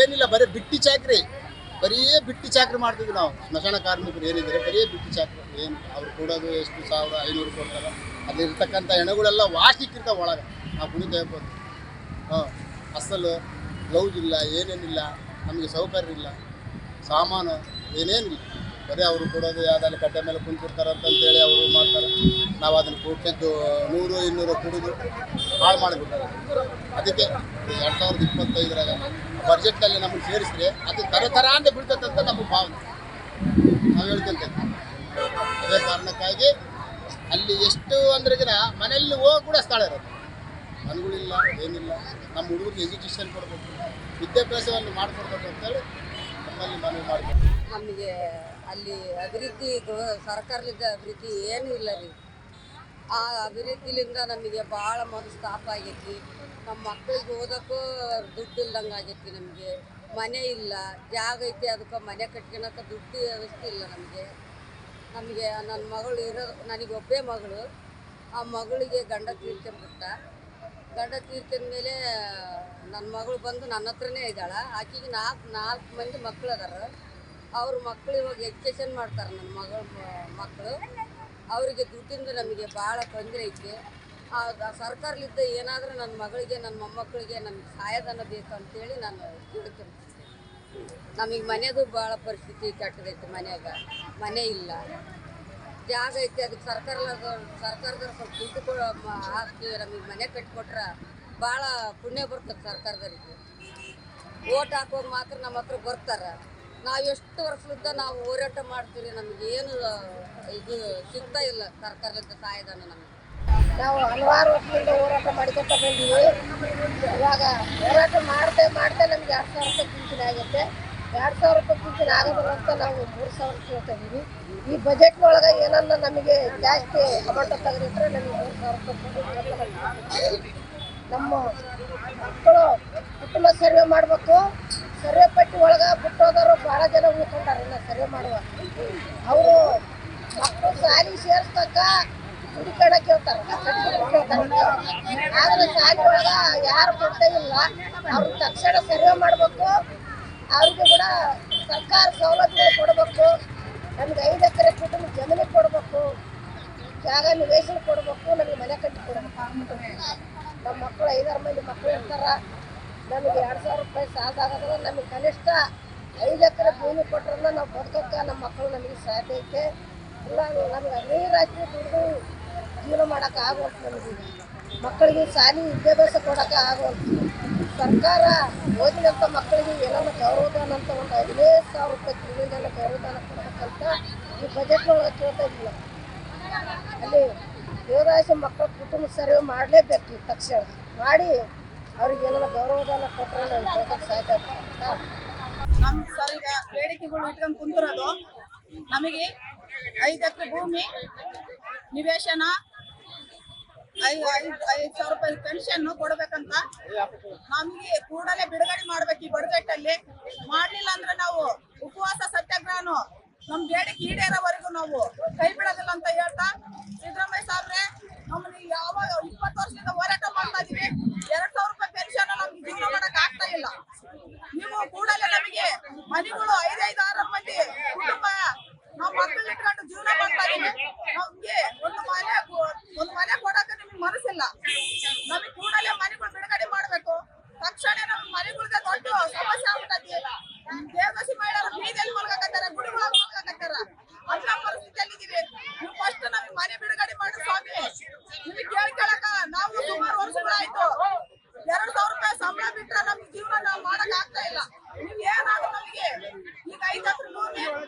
ಏನಿಲ್ಲ, ಬರೀ ಬಿಟ್ಟಿ ಚಾಕ್ರಿ. ಬರೀ ಬಿಟ್ಟಿ ಚಾಕ್ರಿ ಮಾಡ್ತಿದ್ವಿ ನಾವು. ಸ್ಮಶಾನ ಕಾರ್ಮಿಕರು ಏನಿದ್ರೆ ಬರೀ ಬಿಟ್ಟಿ ಚಾಕ್ರಿ. ಏನು, ಅವ್ರು ಕೊಡೋದು ಎಷ್ಟು? ಸಾವಿರ, ಐನೂರು ಕೊಡ್ತಾರೆ. ಅಲ್ಲಿರ್ತಕ್ಕಂಥ ಹೆಣಗಳೆಲ್ಲ ವಾಸಿಕ್ಕಿರ್ತಾವೆ ಒಳಗೆ. ನಾವು ಕುಣಿತ ಹೇಳ್ಬೋದು. ಹಾಂ ಅಸಲು ಗ್ಲೌಸ್ ಇಲ್ಲ, ಏನೇನಿಲ್ಲ, ನಮಗೆ ಸೌಕರ್ಯ ಇಲ್ಲ, ಸಾಮಾನು ಏನೇನಿಲ್ಲ. ಬರೀ ಅವರು ಕೊಡೋದು ಯಾವ್ದಾದ್ರು ಕಟ್ಟೆ ಮೇಲೆ ಕುಂತಿರ್ತಾರೆ ಅಂತಂತೇಳಿ ಅವರು ಮಾಡ್ತಾರೆ. ನಾವು ಅದನ್ನು ಕೊಟ್ಟಿದ್ದು ನೂರು, ಇನ್ನೂರು ಕುಡಿದು ಹಾಳು ಮಾಡಿಬಿಟ್ಟಾರೆ. ಅದಕ್ಕೆ ಎರಡು ಸಾವಿರದ ಇಪ್ಪತ್ತೈದರಾಗ ಬಜೆಟ್ನಲ್ಲಿ ನಮಗೆ ಸೇರಿಸಿದ್ರೆ ಅದು ತರ ತರ ಅಂತ ಬಿಡ್ತೈತೆ ನಮಗೆ ಭಾವನೆ. ನಾವು ಹೇಳ್ಕೊಂತೇವೆ ಅದೇ ಕಾರಣಕ್ಕಾಗಿ ಅಲ್ಲಿ ಎಷ್ಟು ಅಂದ್ರೆಗಿನ ಮನೆಯಲ್ಲಿ ಹೋಗಿ ಕೂಡ ಸ್ಥಳ ಇರೋದು. ಮನೆಗಳಿಲ್ಲ, ಏನಿಲ್ಲ. ನಮ್ಮ ಹುಡುಗರಿಗೆ ಎಜುಕೇಷನ್ ಕೊಡಬೇಕು. ವಿದ್ಯಾಭ್ಯಾಸವನ್ನು ಮಾಡಿಕೊಡ್ಬೇಕು ಅಂತೇಳಿ ನಮ್ಮಲ್ಲಿ ಮನವಿ ಮಾಡ್ಬೇಕು ನಮಗೆ ಅಲ್ಲಿ ಅಭಿವೃದ್ಧಿ ಸರ್ಕಾರದಿಂದ ಅಭಿವೃದ್ಧಿ ಏನೂ ಇಲ್ಲ ರೀ. ಆ ಅಭಿವೃದ್ಧಿಲಿಂದ ನಮಗೆ ಭಾಳ ಮನಸ್ತಾಪ ಆಗೈತಿ. ನಮ್ಮ ಮಕ್ಕಳಿಗೆ ಓದೋಕ್ಕೂ ದುಡ್ಡು ಇಲ್ದಂಗೆ ಆಗೈತಿ ನಮಗೆ. ಮನೆ ಇಲ್ಲ, ಜಾಗ ಐತಿ, ಅದಕ್ಕೆ ಮನೆ ಕಟ್ಕೊಳಕ್ಕೆ ದುಡ್ಡು ವ್ಯವಸ್ಥೆ ಇಲ್ಲ ನಮಗೆ. ನಮಗೆ, ನನ್ನ ಮಗಳು ಇರೋ, ನನಗೆ ಒಬ್ಬೇ ಮಗಳು. ಆ ಮಗಳಿಗೆ ಗಂಡ ತೀರ್ಕೊಂಡ್ಬಿಟ್ಟ ಗಂಡ ತೀರ್ಕೊಂಡ ಮೇಲೆ ನನ್ನ ಮಗಳು ಬಂದು ನನ್ನ ಹತ್ರನೇ ಇದ್ದಾಳೆ. ಆಕೆಗೆ ನಾಲ್ಕು ನಾಲ್ಕು ಮಂದಿ ಮಕ್ಕಳು ಅದಾರ. ಅವ್ರ ಮಕ್ಕಳು ಇವಾಗ ಎಜುಕೇಶನ್ ಮಾಡ್ತಾರೆ ನನ್ನ ಮಗಳ ಮಕ್ಕಳು ಅವರಿಗೆ ದುಡ್ಡಿಂದ ನಮಗೆ ಭಾಳ ತೊಂದರೆ ಐತಿ. ಸರ್ಕಾರಲಿದ್ದ ಏನಾದರೂ ನನ್ನ ಮಗಳಿಗೆ ನನ್ನ ಮೊಮ್ಮಕ್ಕಳಿಗೆ ನಮಗೆ ಸಹಾಯಧನ ಬೇಕು ಅಂತೇಳಿ ನಾನು ಕೇಳ್ತೀನಿ. ನಮಗೆ ಮನೆಯದು ಭಾಳ ಪರಿಸ್ಥಿತಿ ಕೆಟ್ಟದೈತಿ ಮನೆಯಾಗ. ಮನೆ ಇಲ್ಲ. ಜಾಗ ಐತಿ ಅದಕ್ಕೆ ಸರ್ಕಾರ ಸರ್ಕಾರದವ್ರು ಸ್ವಲ್ಪ ದುಡ್ಡು ಕೊಡೋ ಹಾಕಿ ನಮಗೆ ಮನೆ ಕಟ್ಟಿಕೊಟ್ರೆ ಭಾಳ ಪುಣ್ಯ ಬರ್ತದೆ ಸರ್ಕಾರದವ್ರಿಗೆ. ಓಟ್ ಹಾಕೋದು ಮಾತ್ರ ನಮ್ಮ ಹತ್ರ ಬರ್ತಾರೆ. ನಾವು ಎಷ್ಟು ವರ್ಷದಿಂದ ನಾವು ಹೋರಾಟ ಮಾಡ್ತೀವಿ ನಮಗೆ ಏನು, ಇದು ಸಿಗ್ತಾ ಇಲ್ಲ ಸರ್ಕಾರದ ಸಹಾಯಧನ ನಮಗೆ. ನಾವು ಹಲವಾರು ವರ್ಷದಿಂದ ಹೋರಾಟ ಮಾಡ್ಕೊತ ಬಂದೀವಿ. ಇವಾಗ ಹೋರಾಟ ಮಾಡ್ದೆ ಮಾಡ್ತಾ ನಮ್ಗೆ ಎರಡು ಸಾವಿರ ರೂಪಾಯಿ ಪಿಂಚಣಿ ಆಗುತ್ತೆ. ಎರಡು ಸಾವಿರ ರೂಪಾಯಿ ಪಿಂಚಣಿ ಆಗೋದಿಲ್ಲ ಅಂತ ನಾವು ಮೂರು ಸಾವಿರ ಕೇಳ್ತಾ ಈ ಬಜೆಟ್ನೊಳಗೆ ಏನನ್ನ ನಮಗೆ ಜಾಸ್ತಿ ಅಮೌಂಟ್ ತೆಗೆದಿಟ್ರೆ ನಮಗೆ ಮೂರು ಸಾವಿರ ರೂಪಾಯಿ ನಮ್ಮ ಮಕ್ಕಳು ಕುಟುಂಬ ಸರ್ವೆ ಮಾಡಬೇಕು. ಸರ್ವೆ ಪಟ್ಟಿ ಒಳಗೆ ಬಿಟ್ಟೋದವರು ಭಾಳ ಜನ ಉಳ್ಕೊಂಡಾರ ಇಲ್ಲ ಸರ್ವೆ ಮಾಡುವ. ಅವರು ಮಕ್ಕಳು ಸಾಲಿ ಸೇರ್ಸ್ತಕ್ಕ ಹುಡುಕಣಕ್ಕೆ ಹೇಳ್ತಾರೆ ಆದ್ರೆ ಸಾಲಿ ಒಳಗ ಯಾರು ಕೊಡ್ತಾ ಇಲ್ಲ. ಅವ್ರ ತಕ್ಷಣ ಸರ್ವೆ ಮಾಡಬೇಕು, ಅವ್ರಿಗೆ ಕೂಡ ಸರ್ಕಾರ ಸೌಲಭ್ಯ ಕೊಡಬೇಕು, ನಮ್ಗೆ ಐದು ಎಕರೆ ಕುಟುಂಬ ಜಮೀನು ಕೊಡಬೇಕು, ಜಾಗ ನಿವೇಶನ ಕೊಡಬೇಕು, ನಮಗೆ ಮನೆ ಕಟ್ಟಿ ಕೊಡಬೇಕು ನಮ್ಮ ಮಕ್ಕಳು ಐದಾರು ಮಂದಿ ಮಕ್ಕಳು ಇರ್ತಾರ. ನಮಗೆ ಎರಡು ಸಾವಿರ ರೂಪಾಯಿ ಸಾಲ ಆಗೋದ್ರೆ ನಮಗೆ ಕನಿಷ್ಠ ಐದು ಎಕರೆ ಭೂಮಿ ಕೊಟ್ಟರೆ ನಾವು ಬದುಕಕ್ಕೆ ನಮ್ಮ ಮಕ್ಕಳು ನಮಗೆ ಸಾಧ್ಯ ಐತೆ. ಇಲ್ಲ, ನಮ್ಗೆ ನೀರು ರಾಜ್ಯ ದುಡ್ಡು ಜೀವನ ಮಾಡೋಕೆ ಆಗೋಲ್ತು ನಮಗೆ. ಮಕ್ಕಳಿಗೆ ಶಾಲೆ ವಿದ್ಯಾಭ್ಯಾಸ ಕೊಡೋಕೆ ಆಗೋಲ್ತು. ಸರ್ಕಾರ ಓದಿದಂಥ ಮಕ್ಕಳಿಗೆ ಏನನ್ನ ಗೌರವಧನ ಅಂತ ಒಂದು ಹದಿನೈದು ಸಾವಿರ ರೂಪಾಯಿ ತಿಂಗಳಿಗೆಲ್ಲ ಗೌರವಧನ ಕೊಡಬೇಕಂತ ಈ ಬಜೆಟ್ನೊಳಗೆ ಕೇಳ್ತಾ ಇದ್ದಿಲ್ಲ. ಅಲ್ಲಿ ದೇವರಾಯ ಮಕ್ಕಳ ಕುಟುಂಬ ಸರ್ವೆ ಮಾಡಲೇಬೇಕು ತಕ್ಷಣ. ಮಾಡಿ ಅವ್ರಿಗೆ ಗೌರವದಲ್ಲ ಕೊಟ್ಟರೆ ನಾವು ಬದುಕಕ್ಕೆ ಸಾಧ್ಯ ಆಗ್ತದೆ ನಮ್ ಸರ್ ಬೇಡಿಕೆಗಳು ಇಟ್ಕೊಂಡು ಕುಂತಿರೋದು. ನಮಗೆ ಐದಕ್ಕೆ ಭೂಮಿ, ನಿವೇಶನ ಐದು ಐದು ಐದು ಸಾವಿರ ರೂಪಾಯಿ ಪೆನ್ಷನ್ ಕೊಡ್ಬೇಕಂತ ನಮಗೆ ಕೂಡಲೇ ಬಿಡುಗಡೆ ಮಾಡ್ಬೇಕು ಈ ಬಡ್ಜೆಟ್ ಮಾಡ್ಲಿಲ್ಲ ಅಂದ್ರೆ ನಾವು ಉಪವಾಸ ಸತ್ಯಾಗ್ರಹನು ನಮ್ ಬೇಡಿಕೆ ಈಡೇರೋವರೆಗೂ ನಾವು ಕೈ ಬಿಡೋದಿಲ್ಲ ಅಂತ ಹೇಳ್ತಾ ಸಿದ್ದರಾಮಯ್ಯ ಸಾಬ್ರೆ ನಮ್ಮನ್ನ ಯಾವಾಗ ಇಪ್ಪತ್ತು ವರ್ಷದಿಂದ ಹೋರಾಟ ಮಾಡ್ತಾ ಇದೀವಿ ಎರಡ್ ಸಾವಿರ ರೂಪಾಯಿ ಪೆನ್ಷನ್ ನಮ್ಗೆ ಜೀವನ ಮಾಡಕ್ ಆಗ್ತಾ ಇಲ್ಲ ನೀವು ಕೂಡಲೇ ನಮಗೆ ಮನೆಗಳು ಐದೈದು ಆರು ಮಂದಿ ಕುಟುಂಬ ನಾವು ಮಕ್ಕಳು ಇಟ್ಕೊಂಡು ಜೀವನ ಮಾಡ್ತಾ ಇದೀವಿ ನಮ್ಗೆ ಒಂದು ಮನೆ ಕೊ- ಒಂದು ಮನೆ ಕೊಡಕ್ಕೆ ನಿಮ್ಗೆ ಮನಸ್ಸಿಲ್ಲ ನಮಗೆ ಕೂಡಲೇ ಮನೆಗಳು ಬಿಡುಗಡೆ ಮಾಡ್ಬೇಕು ತಕ್ಷಣ ನಮ್ಗೆ ಮನೆಗಳಿಗೆ ದೊಡ್ಡ ಸಮಸ್ಯೆ ಆಗ್ಬಿಟ್ಟತಿ ದೇವದಾಸಿ ಮಹಿಳೆಯರು ಬೀದಿಯಲ್ಲಿ ಮಲ್ಕಾಕತ್ತಾರ ಗುಡಿಗಳಾಗ ಮಲ್ಕಾಕತ್ತಾರ ಅಂತ ಪರಿಸ್ಥಿತಿಯಲ್ಲಿ ಇದೀವಿ ನೀವು ಫಸ್ಟ್ ನಮ್ಗೆ ಮನೆ ಬಿಡುಗಡೆ ಮಾಡಿ ಸ್ವಾಮಿ ನಿಮಗೆ ಕೇಳ್ಕೊಳಕ ನಾವು ಸುಮಾರು ವರ್ಷಗಳಾಯ್ತು ಎರಡು ಸಾವಿರ ರೂಪಾಯಿ ಸಂಬಳ ಬಿಟ್ರೆ ನಮ್ಗೆ ಜೀವನ ನಾವು ಮಾಡಕ್ ಆಗ್ತಾ ಇಲ್ಲ ನೀವ್ ಏನಾದ್ರು ನಮಗೆ ಈಗ ಐದ್ ಹತ್ರ ಭೂಮಿ